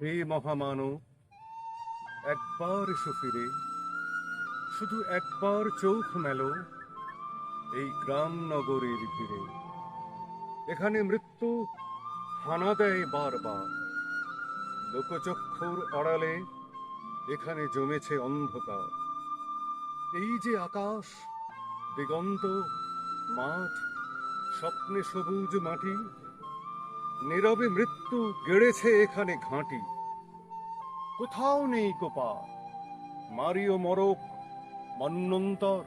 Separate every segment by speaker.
Speaker 1: হে মহামানব, একবার এসো ফিরে শুধু একবার চোখ মেলো এই গ্রাম নগরীর ভিড়ে। এখানে মৃত্যু হানা দেয় বারবার। লোকচক্ষুর আড়ালে এখানে জমেছে অন্ধকার। এই যে আকাশ, দিগন্ত, মাঠ, স্বপ্নে সবুজ মাটি নীরবে মৃত্যু গেড়েছে এখানে ঘাঁটি। কোথাও নেই কোপা মারিও মরক, মন্নন্তর।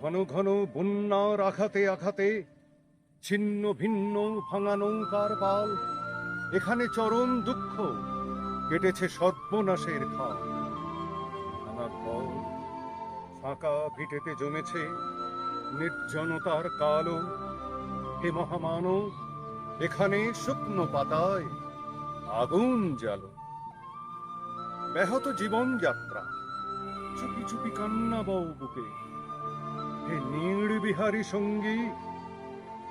Speaker 1: ঘন ঘন বন্যার আঘাতে আঘাতে, ছিন্ন ভিন্ন ভাঙা নৌকার পাল এখানে চরম দুঃখ, কেটেছে সর্বনাশের খাল ভাঙা ঘর ফাঁকা ভিটেতে জমেছে, নির্জনতার কালো, হে মহামানব এখানে শুকনো পাতায় আগুন জ্বালো। ব্যাহত জীবন যাত্রা। চুপি চুপি কান্না বউ বুকে। হে নীড় বিহারী সঙ্গী,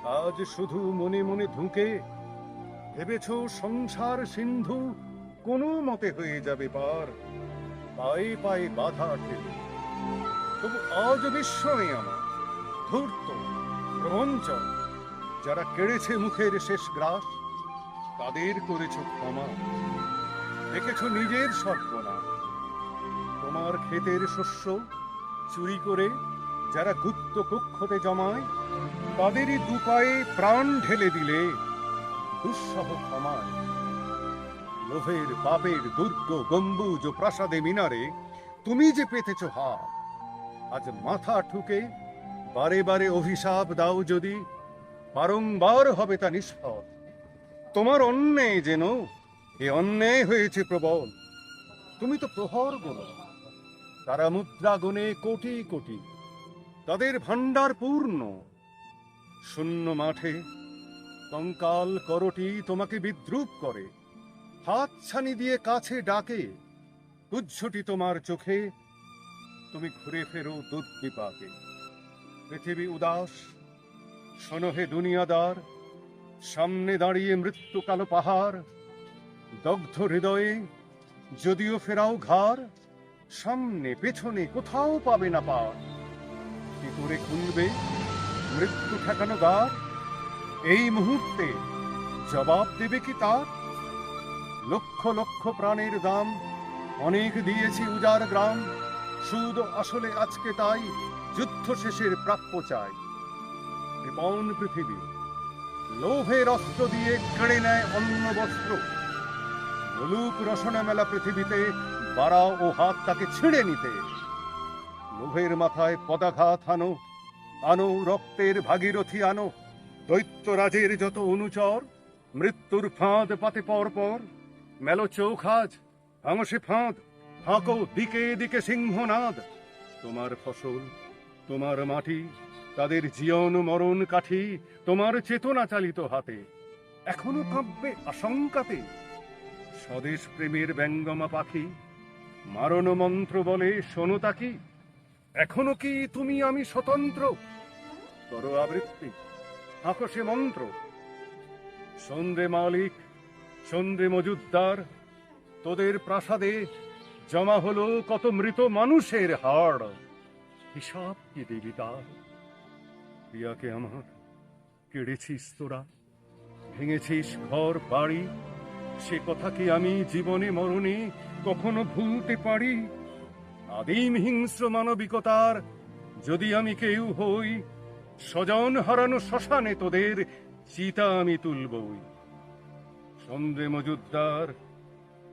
Speaker 1: আজ শুধু মনে মনে ধুকে ভেবেছ সংসার সিন্ধু কোনো মতে হয়ে যাবে পার। পায়ে পায়ে বাধা ঠেলে তবু আজ বিস্ময় আমার ধূর্ত প্রবঞ্চন যারা কেড়েছে মুখের শেষ গ্রাস, তাদের করেছ ক্ষমা। দেখেছ নিজের সর্বনা তোমার ক্ষেতের শস্য চুরি করে যারা গুপ্ত কক্ষতে জমায়, তাদেরই দুপায়ে প্রাণ ঢেলে দিলে দুঃসহ ক্ষমায়। লোভের পাপের দুর্গ গম্বুজ প্রাসাদে মিনারে তুমি যে পেতেছ হাত আজ মাথা ঠুকে বারে বারে অভিশাপ দাও যদি বারংবার হবে তা নিষ্ফল। তোমার অন্যায় যেন, এ অন্যায় হয়েছে প্রবল। তুমি তো প্রহর গোনো তারা মুদ্রা গুণে কোটি কোটি। তাদের ভাণ্ডার পূর্ণ। শূন্য মাঠে কঙ্কাল করটি তোমাকে বিদ্রুপ করে। হাত ছানি দিয়ে কাছে ডাকে তুচ্ছটি তোমার চোখে। তুমি ঘুরে ফেরো দুর্বিপাকে। পৃথিবী উদাস শোনহে দুনিয়াদার, সামনে দাঁড়িয়ে মৃত্যু কালো পাহাড়, দগ্ধ হৃদয়ে যদিও ফেরাও ঘাড়, সামনে পেছনে কোথাও পাবে না পার কি করে খুলবে মৃত্যু ঠেকানো দ্বার এই মুহূর্তে জবাব দেবে কি তার? লক্ষ লক্ষ প্রাণের দাম অনেক দিয়েছি উজার গ্রাম। সুদ আসলে আজকে তাই, যুদ্ধ শেষের প্রাপ্য চাই। কৃপণ পৃথিবী। লোভের অস্ত্র দিয়ে কেড়ে নেয় অন্য বস্ত্র। লোলুপ রসনা মেলা পৃথিবীতে বাড়া ও হাত তাকে ছিঁড়ে নিতে। লোভের মাথায় পদাঘাত আনো আনো রক্তের ভাগীরথী আনো। দৈত্যরাজের যত অনুচর, মৃত্যুর ফাঁদ পাতে পর পর। মেলো চৌখাজ হাঙসে ফাঁদ হাঁকো দিকে দিকে সিংহনাদ। তোমার ফসল, তোমার মাটি তাদের জীবন মরণ কাঠি তোমার চেতনা চালিত হাতে। এখনও কাঁপবে আশঙ্কাতে। স্বদেশ প্রেমের ব্যঙ্গমা পাখি, মারণ মন্ত্র বলে শোনো তাকি। এখনও কি তুমি আমি স্বতন্ত্র? করো আবৃত্তি, আকাশে মন্ত্র। সন্ধ্যে মালিক সন্ধ্যে মজুদ্দার, তোদের প্রাসাদে জমা হলো কত মৃত মানুষের হাড়। হিসাব কি দেবী তার? প্রিয়াকে আমার কেড়েছিস তোরা? ভেঙেছিস ঘর, বাড়ি? সে কথা কি আমি জীবনে মরণে কখনো ভুলতে পারি? আদিম হিংস্র মানবিকতার যদি আমি কেউ হই, স্বজন হারানো শ্মশানে তোদের চিতা আমি তুলবই সন্ধ্যে মজুদ্দার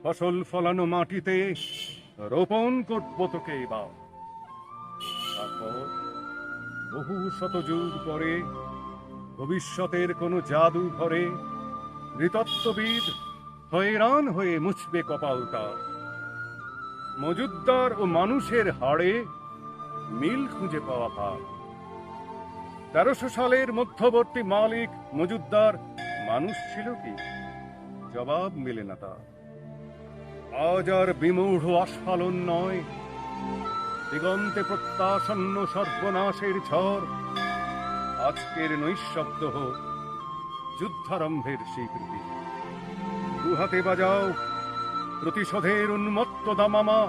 Speaker 1: ফসল ফলানো মাটিতে রোপণ করব তোকে এবার। তারপর বহু শত যুগ পরে, ভবিষ্যতের কোনো জাদু ঘরে, নৃতত্ত্ববিদ হয়রান হয়ে মুছবে কপালটা। মজুদ্দার ও মানুষের হাড়ে মিল খুঁজে পাওয়া ভার। তেরোশো সালের মধ্যবর্তী মালিক মজুদ্দার মানুষ ছিল কি? জবাব মেলে না তার। আজ আর বিমূঢ় আস্ফালন নয় দিগন্তে প্রত্যাসন্ন সর্বনাশের ঝড়। আজকের নৈশব্দ হোক, যুদ্ধারম্ভের স্বীকৃতি। দুহাতে বাজাও, প্রতিশোধের উন্মত্ত দামামা।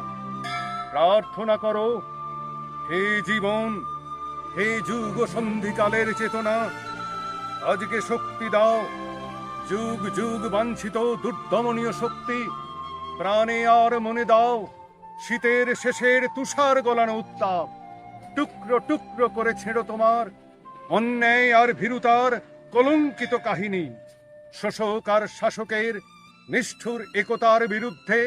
Speaker 1: প্রার্থনা করো, হে জীবন, হে যুগ সন্ধিকালের চেতনা। আজকে শক্তি দাও, যুগ যুগ বাঞ্ছিত দুর্দমনীয় শক্তি। প্রাণে আর মনে দাও। শীতের শেষের তুষার গলানো উত্তাপ। টুকরো টুকরো করে ছেড়ো তোমার অন্যায় আর ভীরুতার কলঙ্কিত কাহিনী। শোষক আর শাসকের নিষ্ঠুর একতার বিরুদ্ধে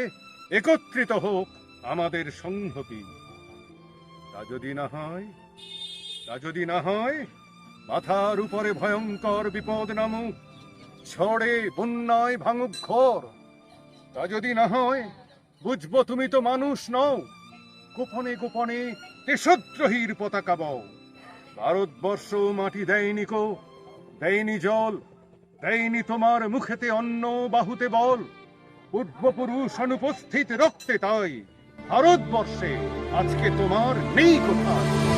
Speaker 1: একত্রিত হোক আমাদের সংহতি। তা যদি না হয়, তা যদি না হয়, মাথার উপরে ভয়ঙ্কর বিপদ নামুক, ঝড়ে বন্যায় ভাঙুক ঘর। তা যদি না হয় বুঝব তুমি তো মানুষ নও। গোপনে গোপনে দেশদ্রোহীর পতাকা বও। ভারতবর্ষ মাটি দেয়নি কো, দেয়নি জল, দেয়নি তোমার মুখেতে অন্ন বাহুতে বল। পূর্বপুরুষ অনুপস্থিত রক্তে তাই, ভারতবর্ষে আজকে তোমার নেই কোথায়।